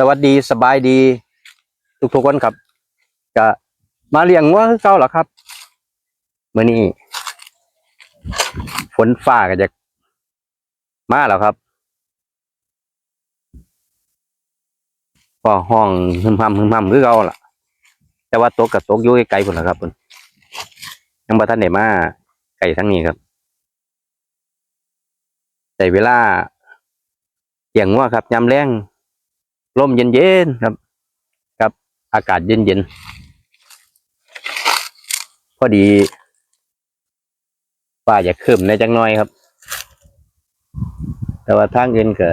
สวัสดีสบายดี ทุกๆคนครับจะมาเลี้ยงวัวคือเก่าหรอครับเมื่อนี้ฝนฟ้าก็จะมาแล้วครับก็ห้องหึมหำหึมหำคือเก่าล่ะ แต่ว่าตกกับตกอยู่ไกลๆพุ่นละครับพุ่นยังบ่ทันได้มาไกลทั้งนี้ครับแต่เวลาเลี้ยงวัวครับยามแรง ลมเย็นๆครับ กับอากาศเย็นๆพอดีฟ้าอยากขึ้นในจังน้อยครับ แต่ว่าทางอื่นเก็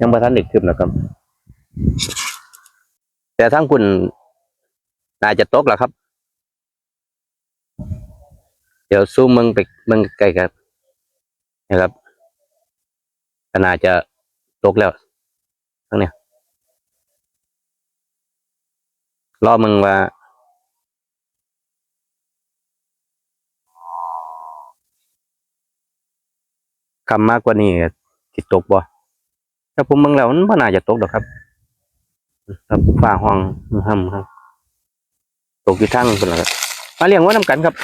ยังบ่ทันได้ขึ้นนะครับ แต่ทางคุณน่าจะตกแล้วครับ เดี๋ยวซูมมืองไปมืองใกล้ครับนะครับน่าจะตกแล้ว ทั้งเนี้ยรอมึงว่าคำมากกว่านี้จิตตกบ่ถ้าผมเมืองแล้วมันบ่น่าจะตกหรอกครับครับฟ้าห้องห้ำครับ ตกอยู่ทางคนละครับมาเลี้ยงไว่านำกันครับ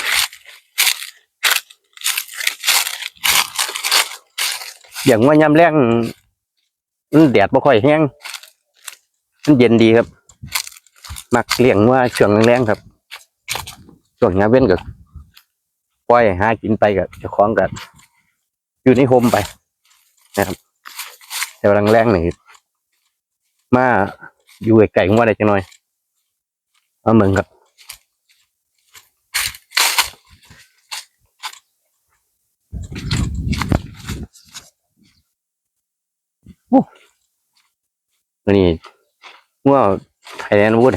เลี้ยงไว่ายามแรง มันแดดบ่ค่อยแห้งมันเย็นดีครับ มักเลี้ยงว่าช่วงแรงๆครับช่วงยามเว้นก็ปล่อยหากินไปกับเจ้าของกับอยู่ในโฮมไปนะครับ แต่ว่าแรงๆนี่มาอยู่ไกลๆว่าได้จังหน่อยมาเมืองครับโอ้ ตัวนี้ว่าไทยแลนด์วูด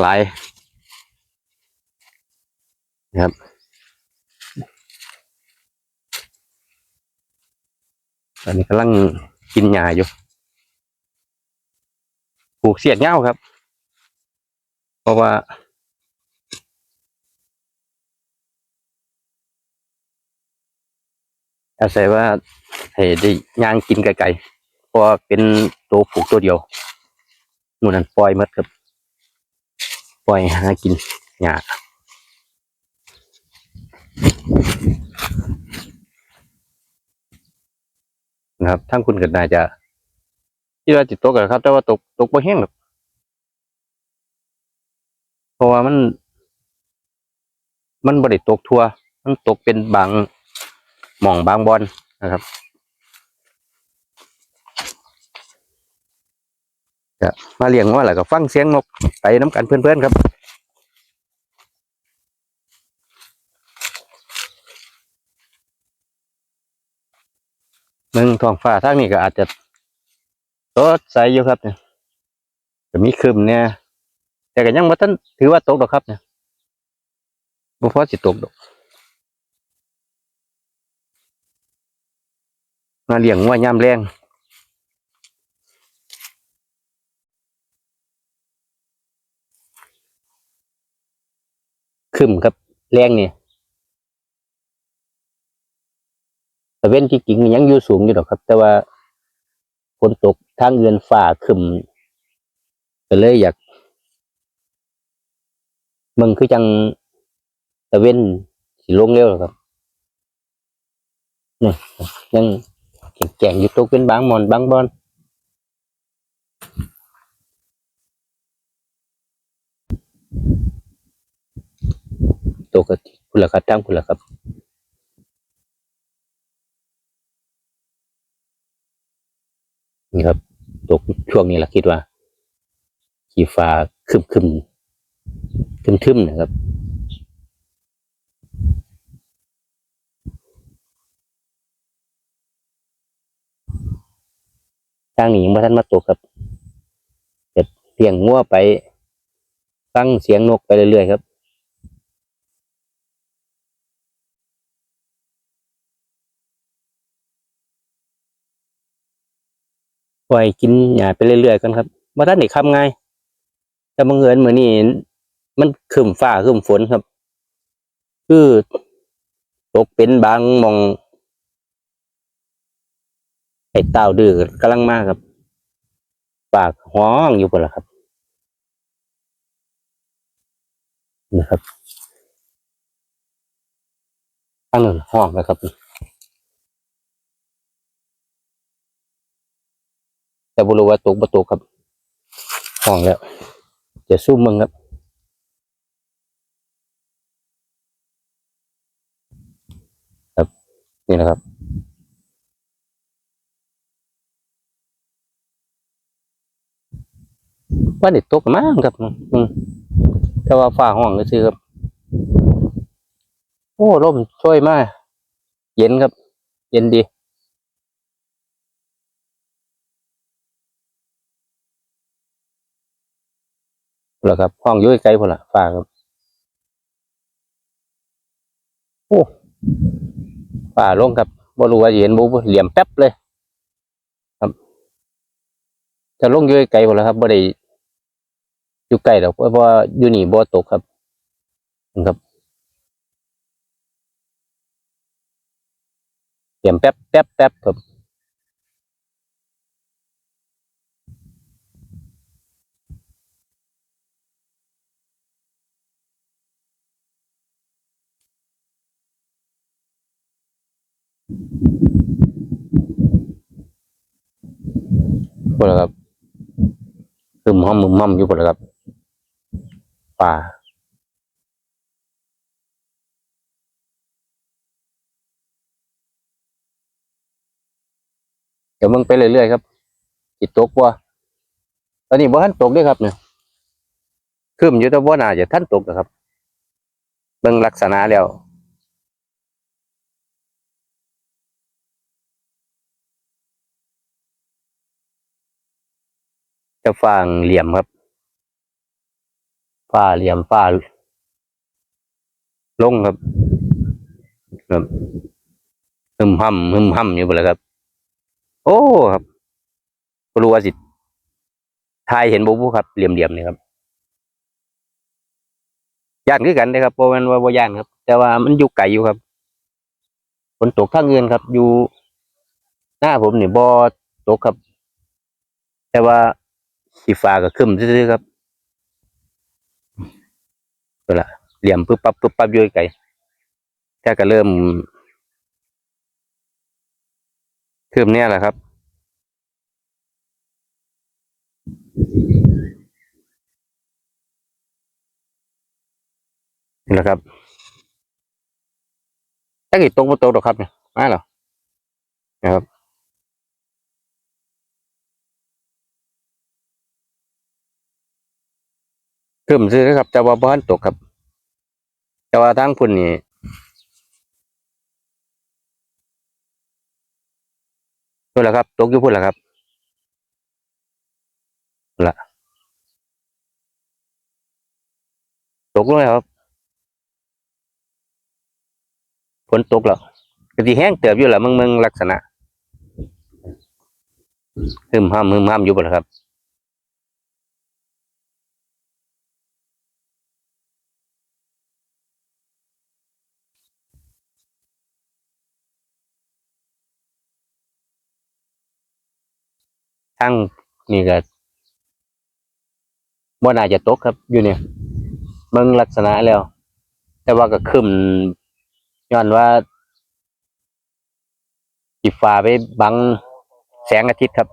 หลายนะครับตอนนี้กำลังกินหญ้าอยู่ปลูกเสียดเง้าครับ เพราะว่าอาศัยว่าให้ได้ย่างกินไกลๆ พราะเป็นตัวผูกตัวเดียวหมูนั้นปล่อยหมดครับปล่อยหากินหญ้านะครับทั้งคุณก็น่าจะที่ว่าจิตตกอะครับ แต่ว่าตกตกบ่แห้งหรอกเพราะว่ามัน มันบริตกทัวมันตกเป็นบางหม่องบางบอนนะครับ จะมาเลี้ยงว่าแล้วก็ฟังเสียงนกไปน้ำกันเพื่อนๆครับเมืองท้องฟ้าทางนี้ก็อาจจะสดใสอยู่ครับเนี่ยจะมีครึมเนี่ย แต่ก็ยังบ่ทันถือว่าตกดอกครับเนี่ยบ่พอสิตกดอกมาเลี้ยงว่ายามแรง ขึ้นครับแรงนี่แต่เว้นที่กิ่งยังอยู่สูงอยู่ดอกครับ แต่ว่าฝนตกทางเงินฝ่าขึ้นก็เลยอยากมึงคือจังตะเว้นสิลงเร็วหรอกครับนี่ยังแก่งอยู่ตกเป็นบางมอนบางบอน ตกกพุนละครับทั้งพุนละครับนี่ครับตกช่วงนี้แหละคิดว่าขีฟ้าคึมคึมทึมทึมๆนะครับทางนี้ยังไม่ทันมาตกครับเลี้ยงงัวไปฟังเสียงนกไปเรื่อยๆครับ ปล่อยกินหญ้าไปเรื่อยๆกันครับว่าท่านได้คำไงายแต่บังเอิญเหมือนนี่มันครึมฟ้าครึมฝนครับ คือตกเป็นบางมองไอ้เต่าดื้อกำลังมากครับ ปากห้องอยู่บนละครับนะครับข้างหนึ่งห้องนะครับ แต่บรู้ว่าตกประตกครับห้องแล้วจะสู้มึงครับครับ นี่นะครับว่าเด็ดตกมากครับอืมแต่ว่าฝ้าห้องก็ซื้อครับ โอ้ร่มช่วยมาก เย็นครับ เย็นดี แล้วครับห้องอยุ่ยไกลพอละฝ้าครับโอ้ฝ้าลงครับบ่รู้ว่าเห็นบุบเหลี่ยมแป๊บเลย ครับ จะลงอยุ่ยไกลพอละครับบ่ได้อยู่ไกลดอกเพราะว่าอยู่นี่บ่ตกครับครับเหลี่ยมแป๊บแป๊บแป๊บครับ พอแล้วครับคือมห้อมมึมม่อมอยู่พอแล้วครับป่าเดี๋ยวมึงไปเรื่อยๆครับจิตตกว่าตอนนี้บ่ทันตกด้วยครับเนี่ยคืมอยู่แต่บ่าน่าจะท่านตกนะครับเบิ่งลักษณะแล้ว จะฟางเหลี่ยมครับฝ้าเหลี่ยมฝ้าลงครับ ครับหึมห่ำหึมห่ำอยู่บ่เลยครับ โอ้ครับบ่รู้ว่าสิทายเห็นบ่บุครับ เหลี่ยมเหลี่ยมนี่ครับย่านคือกันนะครับบ่แม่นว่าบ่ย่านครับ แต่ว่ามันอยู่ไกลอยู่ครับฝนตกทางอื่นครับ อยู่หน้าผมนี่บ่ตกครับ แต่ว่า สีฟ้าก็ครึ้มซื่อๆครับนั่นล่ะเหลี่ยมปึ๊บปั๊บปึ๊บปั๊บอยไกลแต่ก็เริ่มครึ้มเนี่ยแหละครับนี่แหละครับถ้าเกิดตรงบ่ตกดอกครับเนี่ยมาเหรอนะครับ ครึ้มซื่อครับแต่ว่าบ่ทันตกครับแต่ว่าทางพุ่นนี่พุ่นล่ะครับ ตกอยู่พุ่นล่ะครับละตกลงแล้วครับฝนตกแล้วก็สิแห้งเติบอยู่ล่ะมึงมึงลักษณะหึมห้ามหึมห้ามอยู่บ่ละครับ ทั้งนี่ก็บ่น่าจะตกครับ อยู่เนี่ยเบิ่งลักษณะแล้ว แต่ว่าก็ครึ้มย้อนว่าสีฟ้าไปบังแสงอาทิตย์ครับ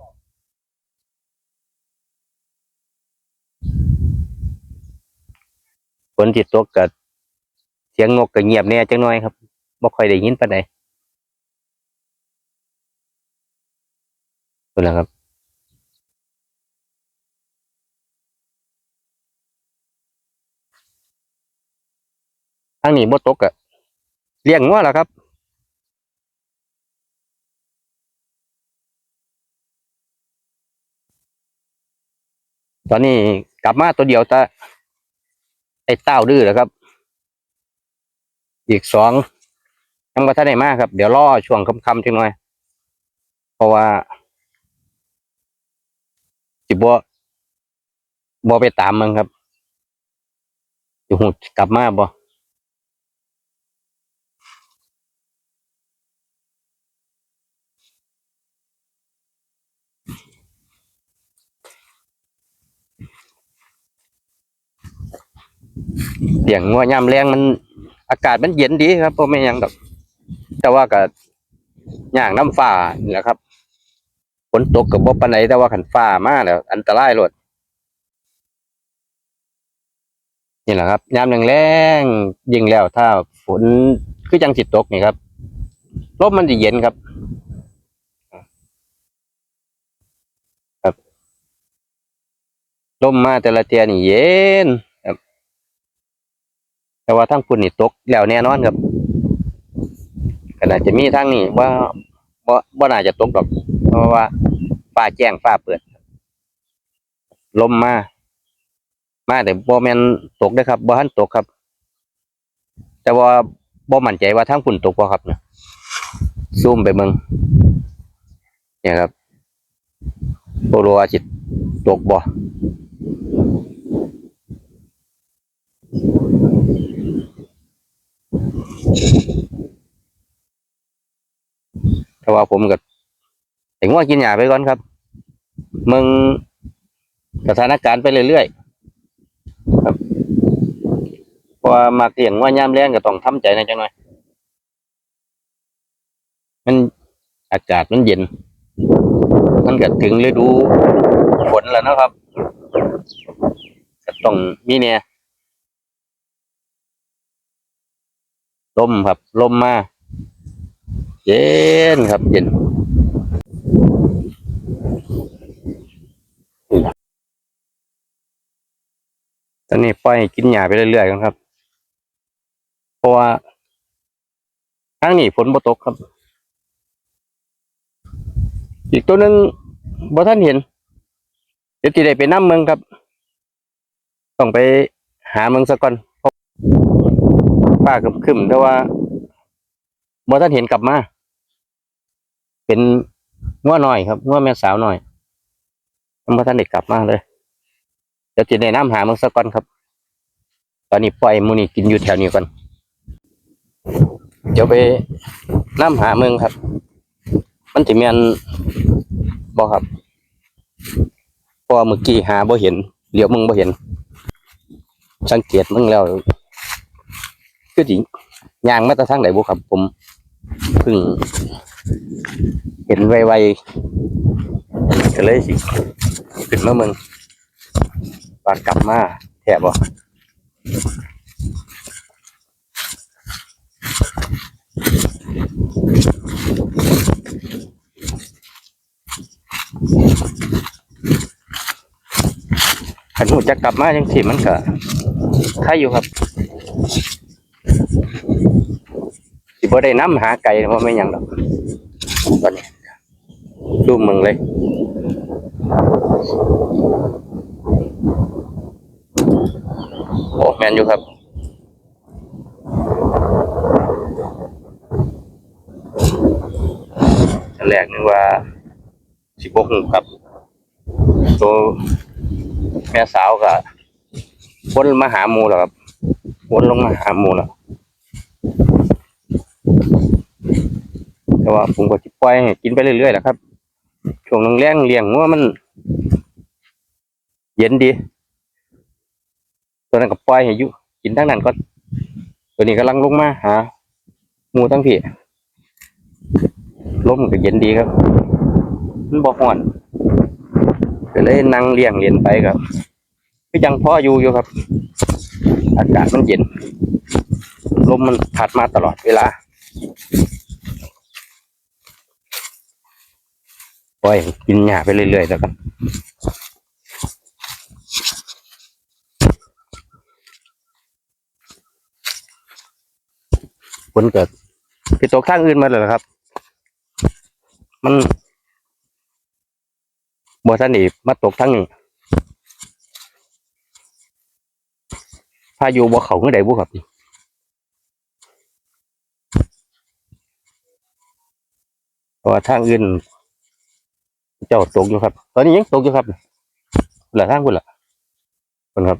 ฝนที่ตกก็เสียงนกก็เงียบแน่จังน้อยครับบ่ค่อยได้ยินปานใดนั่นแหละครับ ทางนี้บ่ตกอะเลี้ยงงัวล่ะครับ ตอนนี้กลับมาตัวเดียวต่ไอ้เต้าดื้อแล้วครับ อีกสองยังบ่ทันได้มาครับ เดี๋ยวรอช่วงค่ำๆจังหน่อย เพราะว่าสิบ่บ่ไปตามมันครับสิฮู้กลับมาบ่ เลี้ยงงัวยามแรงมันอากาศมันเย็นดีครับบ่แม่นยังดอก แต่ว่าก็ย่างน้ำฟ้านี่แหละครับฝนตกก็บ่ปานใดแต่ว่าคันฟ้ามาแล้วอันตรายโลดนี่แหละครับยามแรงๆยิ่งแล้วถ้าฝนคือจังสิตกนี่ครับลมมันจะเย็นครับ ครับลมมาแต่ละเทียนี่เย็น แต่ว่าทั้งฝุ่นนี่ตกแล้วแน่นอนครับขนาจะมีทั้งนี่ว่าว่าว่าน่าจะตกดอก เพราะว่าฟ้าแจ้งฟ้าเปิดลมมา มาแต่บ่แมนตกเด้ครับบ่ทันตกครับ แต่ว่าบ่มั่นใจว่าทั้งฝุ่นตกบ่ครับเนี่ยซูมไปเมืองเนี่ยครับบ่รู้ว่าสิตตกบ่ แต่ว่าผมก็แต่งว่ากินหญ้าไปก่อนครับ มึงสถานการณ์ไปเรื่อยๆครับพราะว่ามักเลี้ยงว่ายามแรงก็ต้องทำใจหนะจังหน่อย มันอากาศมันเย็น มันก็ถึงฤดูฝนแล้วนะครับก็ต้องมีเนี่ย ลมครับ ลมมา เย็นครับ เย็นตอนนี้ปล่อยกินหญ้าไปเรื่อยๆกันครับ เพราะว่าทางนี้ฝนบ่ตกครับ อีกตัวหนึ่งบ่ท่านเห็น เดี๋ยวที่ได้ไปน้ำเมืองครับ ต้องไปหาเมืองซะก่อน เพราะฟ้าครึมแต่ว่าบ่อท่านเห็นกลับมา เป็นง้อหน่อยครับง้อแม่สาวหน่อยยังบ่ท่านเด็กกลับมาเลยเดี๋ยวจะได้น้ำหาเมืองซะก่อนครับ ตอนนี้ปล่อยมูนี่กินอยู่แถวนี้ก่อนเดี๋ยวไปน้ำหาเมืองครับ มันจะมีอันบ่ครับพราะว่าเมื่อกี้หาบ่เห็นเหลียวมึงบ่เห็น สังเกตมึงแล้ว คือจริงย่างมาแต่ทางไหนบ่ครับผมเพิ่งเห็นไวๆก็เลยสิขึ้นมาเมืองตอนกลับมาแถบบ่ขันหูจะกลับมาจังสิมันก็ใครอยู่ครับ สิบ่ได้น้ำหาไก่ว่าะไม่ยังดอกตอนนี้ดูมึงเลยโอ้แมนอยู่ครับอันแรกนึกว่าสิบกครับตัวแม่สาวก็วนมาหาหมูแล้วครับวนลงมาหาหมูแล้ว แต่ว่าผมก็จิปล่อยให้กินไปเรื่อยๆแหละครับ ช่วงแรงๆเลี้ยงว่ามัน เย็นดี ตัวนั้นก็ปล่อยให้อยู่กินทั้งนั้นก็ ตัวนี้กำลังลงมาหาหมูทั้งพี่ลมก็เย็นดีครับ มันบ่ฮ้อนก็เลยนั่งเลี้ยงเรียนไปครับก็ยังพออยู่อยู่ครับ อากาศมันเย็น ลมมันพัดมาตลอดเวลา ปล่อยกินหญ้าไปเรื่อยๆแล้วกันฝนเกิดไปตกทางอื่นมาเลยครับ มันบ่ท่านนี่มาตกทางนี้พายุบ่เขาเมื่อใดบุครับเพราะว่าทางอื่น เจ้าตกอยู่ครับ ตอนนี้ยังตกอยู่ครับหลือทางคุณล่ะคนครับ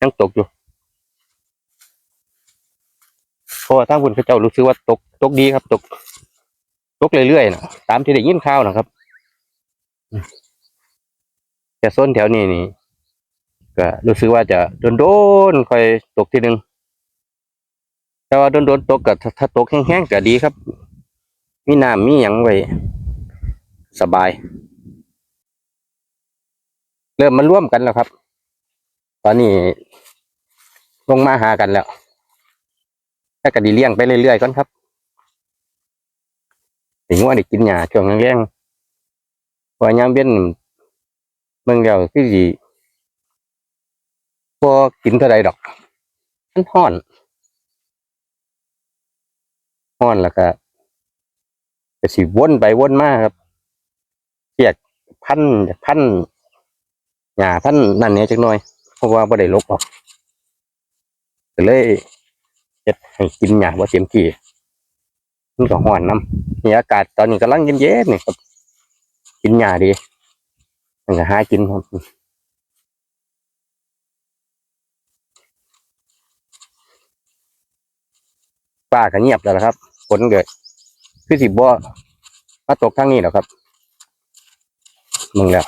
ยังตกอยู่เพราะว่าทางคุณเขาเจ้ารู้สึกว่าตกตกดีครับ ตก ตกเรื่อยๆนะตามที่ได้ยินข่าวนะครับแต่โซนแถวนี้นี่ก็รู้สึกว่าจะโดนๆค่อยตกทีหนึ่งแต่ว่าโดนๆตกก็ถ้าถ้าตกแห้งๆก็ดีครับ มีน้ำมีหยังไว้ สบาย เริ่มมาร่วมกันแล้วครับ ตอนนี้ลงมาหากันแล้วแล้วก็ดีเลี้ยงไปเรื่อยๆก่อนครับถึงว่าได้กินหญ้าช่วงแรงๆเพอยามเว้ยนเมืองเดียวคือสิบ่กินเท่าใดดอกมันฮ้อนฮ้อนแล้วก็ก็สิวนไปวนมาครับ เสียกพันพันหญ้าพันนั่นเนี่ยจักหน่อย เพราะว่าบ่ได้ลบออกก็เลยเฮ็ดให้กินหญ้าบ่เต็มที่มันก็ฮ้อนนํนี่อากาศตอนนี้กำลังเย็นๆนี่ครับ กินหญ้าดีมันก็หากินครับป่าก็เงียบแล้วครับฝนเกิดคือสิบ่มาตกทางนี้หรอกครับ มึงแล้ว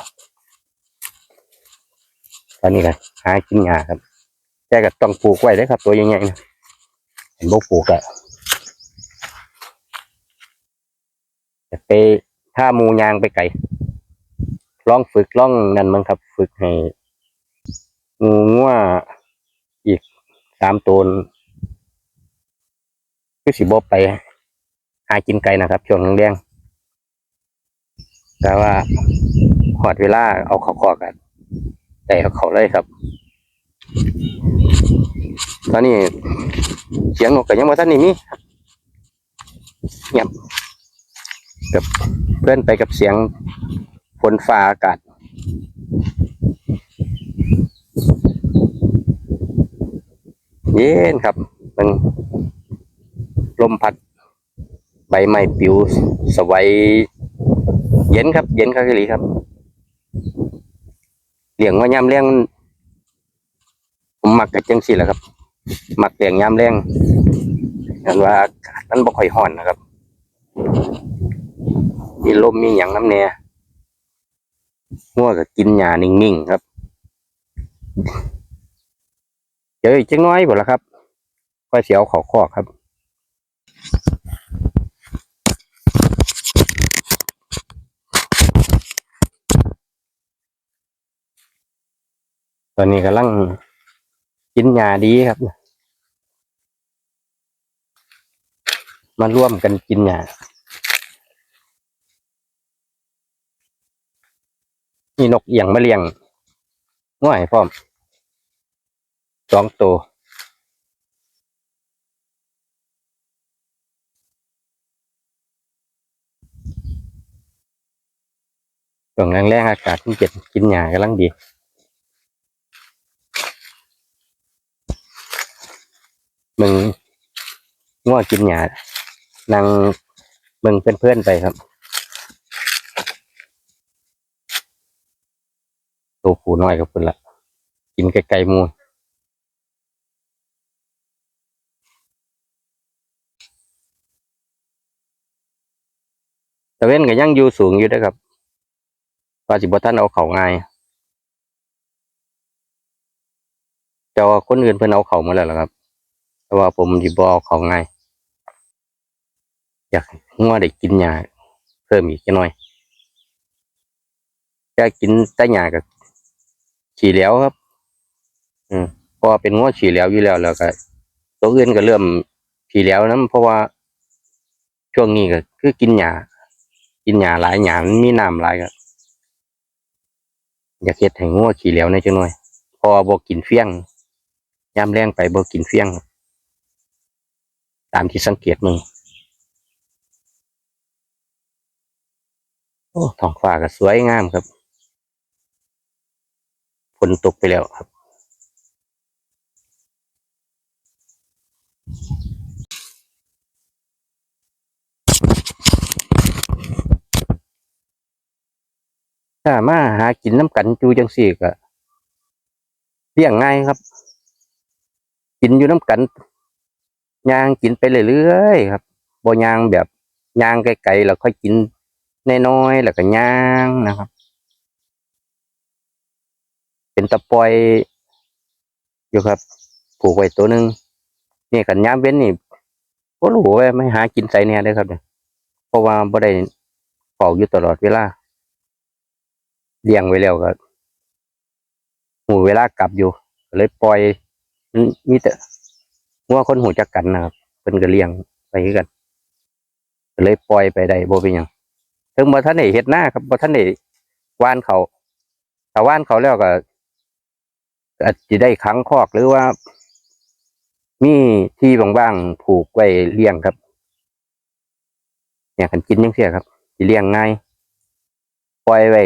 ตอนนี้ก็หากินหญ้าครับแต่ก็ต้องปลูกไว้เลยครับ ตัวใหญ่ๆนะเห็นบ่ปลูกอะจะไปถ้ามูยางไปไก่ลองฝึกลองนั่นมั้งครับ ฝึกให้งูงัวอีกสามตัวคือสิบ่ไป หากินไก่นะครับช่วงแรงแต่ว่า หอดเวลาเอาเขาคอกันแต่เอาเขาเลยครับ ตอนนี้เสียงนกก็ยังว่าท่านนี่มีเงียบกับเพื่อนไปกับเสียงฝนฟ้าอากาศเย็นครับ มันลมพัด ใบไม้ปลิวสวัยเย็นครับ เย็นครับพี่ลีครับ เลี้ยงว่ายามเลี้ยงผมมักกับจังสี่แหละครับ มักเลี้ยงยามแรงเห็นว่าอากาศมันบ่ค่อยร้อนนะครับ มีลมมีหยังน้ำแน่งัวก็กินหญ้านิ่งๆครับเจออีกจังน้อยบ่ละครับค่อยเสียวเขาคอครับ อนนี้กำลังกินหญ้าดีครับ มาร่วมกันกินหญ้ามีนกเอียงมาเลี้ยงง่ายพร้อมสองตัวช่วงแรงๆอากาศมันเย็นกินหญ้ากำลังดี มึงง่วกินหยานั่งมึงเป็นเพื่อนไปครับตัวผูน้อยกับคุณละกินไกลๆมูแต่เว้นก็ยังอยู่สูงอยู่ด้อครับว่าสิบท่านเอาเขาง่ายแต่ว่าคนอื่นเพิ่นเอาเขามาแล้วล่ะครับ แต่ว่าผมสิบ่เอาเขาง่ายอยากให้งัวได้กินหญ้าเพิ่มอีกจักหน่อยจะกินแต่หญ้ากับฉี่แล้วครับ อืมพราะว่าเป็นงัวฉี่แล้วอยู่แล้วแล้วก็ตัวอื่นก็เริ่มฉี่แล้วนะเพราะว่าช่วงนี้ก็คือกินหญ้ากินหญ้าหลายหญ้ามันมีน้ำหลายก็อยากเฮ็ดให้งัวฉี่แล้วในอยจักหน่อยพอบ่กินเฟี้ยงยามแรงไปบ่กินเฟี้ยง ตามที่สังเกตมึงโอ้ท้องฟ้าก็สวยงามครับฝนตกไปแล้วครับ ถ้ามาหากินน้ำกันจูจังสี่ก็เลี้ยงง่ายครับ กินอยู่น้ำกัน ยางกินไปเรื่อยๆครับบ่ยางแบบยางไกลๆแล้วค่อยกินน้อยๆแล้วก็ย่างนะครับ เป็นตะปอยอยู่ครับผูกไว้ตัวหนึ่งนี่กันยามเว้นนี่ก็รู้ว่าไม่หากินใส่เนี่ยได้ครับเนี่ยเพราะว่าบ่ได้เฝ้าอยู่ตลอดเวลาเลี้ยงไว้แล้วก็หูเวลากลับอยู่เลยปล่อยมันมีแต่ ว่าคนหูจักกันนะครับเพิ่นก็เลี้ยงไปกันเลยปล่อยไปได้บ่เป็นหยังถึงบ่ทันได้เฮ็ดหน้าครับบ่ทันได้ว่านเขาถ้าว่านเขาแล้วก็อาจจะได้ขังคอกหรือว่า มีที่ว่างๆผูกไว้เลี้ยงครับ เนี่ยคันกินยังเสียครับสิเลี้ยงง่ายปล่อยไว้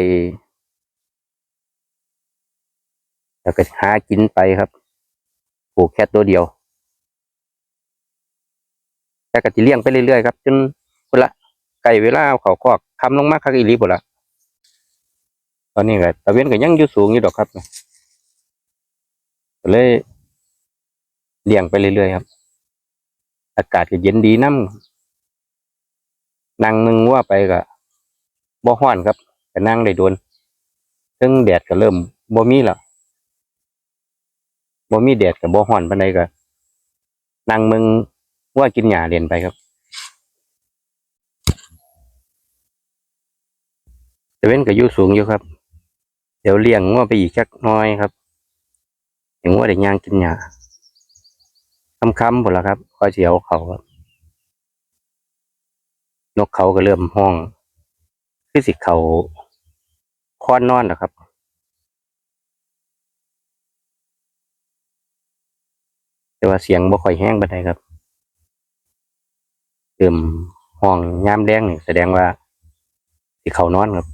แล้วก็หากินไปครับ ผูกแค่ตัวเดียว แต่ก็สิเลี้ยงไปเรื่อยๆครับจนพุ่นละไก่เวลาเอาขาคอกคำลงมาคักอีหลีพุ่นละตอนนี้ก็ตะเวนก็ยังอยู่สูงอยู่ดอกครับก็เลยเลี้ยงไปเรื่อยๆครับ อากาศก็เย็นดีน้ำนั่งมึงว่าไปก็บ่ฮ้อนครับก็นั่งได้โดนซึ่งแดดก็เริ่มบ่มีแล้วบ่มีแดดก็บ่ฮ้อนปานใดก็นั่งมึง ว่ากินหญ้าเรียนไปครับแต่เว้นก็อยู่สูงอยู่ครับ เดี๋ยวเลี้ยงงัวไปอีกจักน้อยครับถึงว่าได้ย่างกินหญ้าค่ำๆพุ่นละครับคอยสิเอาเขาครับ นกเขาก็เริ่มห้องคือสิเขาค้อนนอนนะครับแต่ว่าเสียงบ่ค่อยแห้งไปานครับ เริ่มห้องยามแดงนี่แสดงว่าสิเขานอนครับ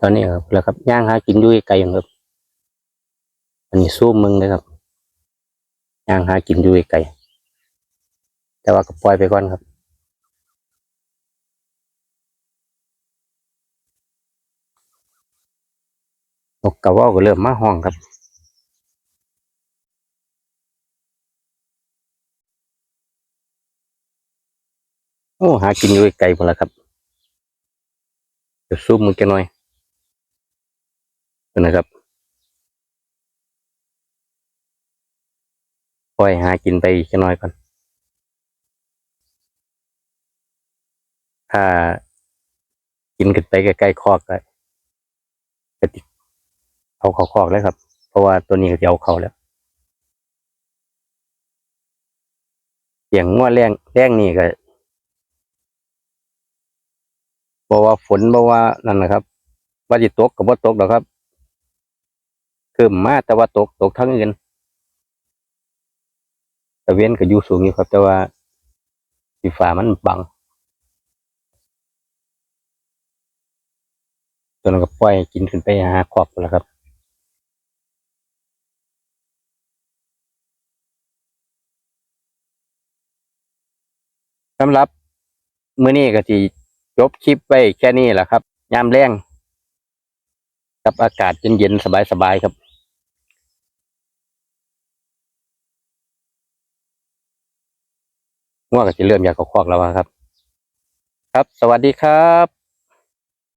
ตอนนี้ครับแล้วครับย่างหากินยู่ไกลครับ อันนี้ซูมมึงเลยครับย่างหากินยู่ไกลแต่ว่าก็ปล่อยไปก่อนครับ กกระว่าก็เริ่มมาห้องครับโอ้หากินอยู่ไกลหมดแล้วครับเดี๋ยวซูมมึงจะหน่อยนะครับปล่อยหากินไปอีกน้อยก่อนถ้ากินขึ้นไปใกล้ๆคอกก็ก็ติ เอาเขาคอกเลยครับ เพราะว่าตัวนี้ก็จะเอาเขาแล้วเสียงงัวแรงแรงนี่ก็บอกว่าฝนบอกว่านั่นนะครับ ว่าจิตกกับว่าตกหรอครับคือมาแต่ว่าตกตกทั้งอื่นแต่เวนก็อยู่สูงอยู่ครับ แต่ว่าสีฟ้ามันบังตัวนั้นก็ปล่อยกินขึ้นไปหาขอบแล้วครับ สำหรับมื้อนี้ก็ที่จบคลิปไว้แค่นี้แหละครับ ยามแรงกับอากาศเย็นๆสบายๆครับง่วงก็จะเริ่มอยากเขาคอกแล้วอะครับ ครับ สวัสดีครับ